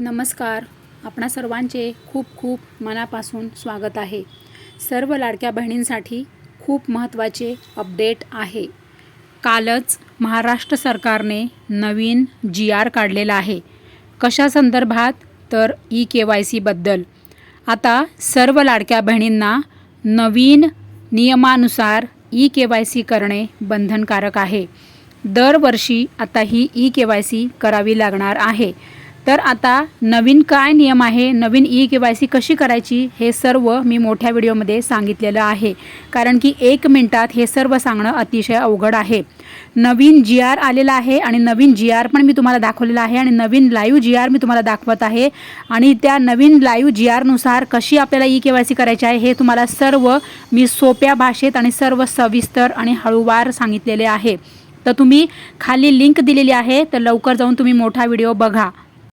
नमस्कार. आपणा सर्वांचे खूप खूप मनापासून स्वागत आहे. सर्व लाडक्या बहिणींसाठी खूप महत्त्वाचे अपडेट आहे. कालच महाराष्ट्र सरकारने नवीन जी आर काढलेला आहे. कशा संदर्भात? तर ई के वाय सीबद्दल आता सर्व लाडक्या बहिणींना नवीन नियमानुसार ई के वाय सी करणे बंधनकारक आहे. दरवर्षी आता ही ई के वाय सी करावी लागणार आहे. तर आता नवीन काय नियम आहे नवीन ई के वाय सी कशी करायची हे सर्व मी मोठ्या व्हिडिओमध्ये सांगितलेलं आहे. कारण की एक मिनटात हे सर्व सांगणं अतिशय अवघड आहे. नवीन जी आर आलेला आहे आणि नवीन जी आर पण मी तुम्हाला दाखवलेला आहे आणि नवीन लाईव्ह जी आर मी तुम्हाला दाखवत आहे. आणि त्या नवीन लाईव्ह जी आरनुसार कशी आपल्याला ई के वाय सी करायची आहे हे तुम्हाला सर्व मी सोप्या भाषेत आणि सर्व सविस्तर आणि हळूवार सांगितलेले आहे. तर तुम्ही खाली लिंक दिलेली आहे तर लवकर जाऊन तुम्ही मोठा व्हिडिओ बघा.